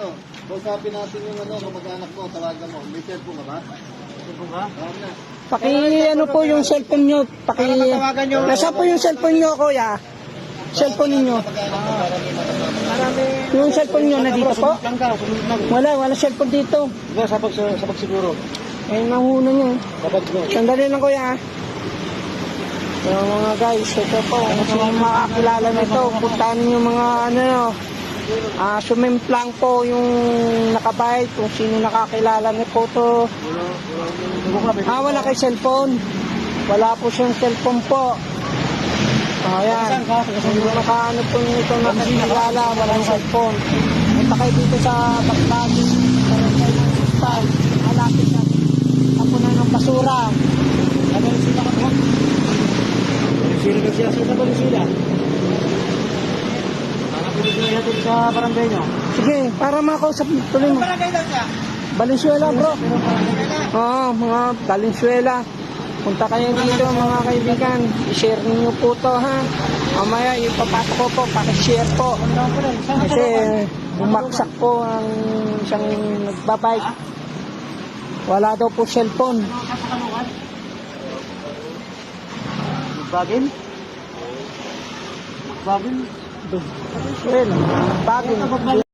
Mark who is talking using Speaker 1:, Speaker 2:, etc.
Speaker 1: ganito. Kausapin natin yung ano, kamag-anak ko, tawagan mo. May cellphone ka ba? Cellphone ka? Oo na.
Speaker 2: Paki ano po yung cellphone nyo. Paki... Nasa po yung cellphone nyo, kuya? Cellphone ninyo. Yung cellphone nyo na dito po?
Speaker 1: Lang ka, sumunod lang.
Speaker 2: Wala, wala cellphone dito.
Speaker 1: Ikaw, sabag, sabag siguro.
Speaker 2: Eh, nahuna nyo.
Speaker 1: Sabag mo.
Speaker 2: Sandali lang kuya. So mga guys, ito po, kung sino makakilala nito, puntahan niyo yung mga ano, ah, sumimplang po yung nakabike, kung sino nakakilala niyo po to. Ah, wala kay cellphone. Wala po siyang cellphone po. Ayan. Kung nakaano po nito nakakilala, walang cellphone. Punta kayo dito sa Bagdadi, Barangay ng Sultan, malapit sa tapunan ng basura.
Speaker 1: Nabalisila ka po? Balisila ka siya. Sa balisila? Nakapulit na natin sa barangay nyo.
Speaker 2: Sige, para makausap tuloy mo.
Speaker 1: Barangay daw siya.
Speaker 2: Valenzuela bro. Oo, mga Valenzuela. Punta kayo dito mga kaibigan. I-share niyo po to ha. Mamaya ipapasok ko po, pakishare po. Kasi bumaksak po ang isang nagbabike. Wala daw po cellphone.
Speaker 1: Bagin? Bagin?
Speaker 2: Well, bagay.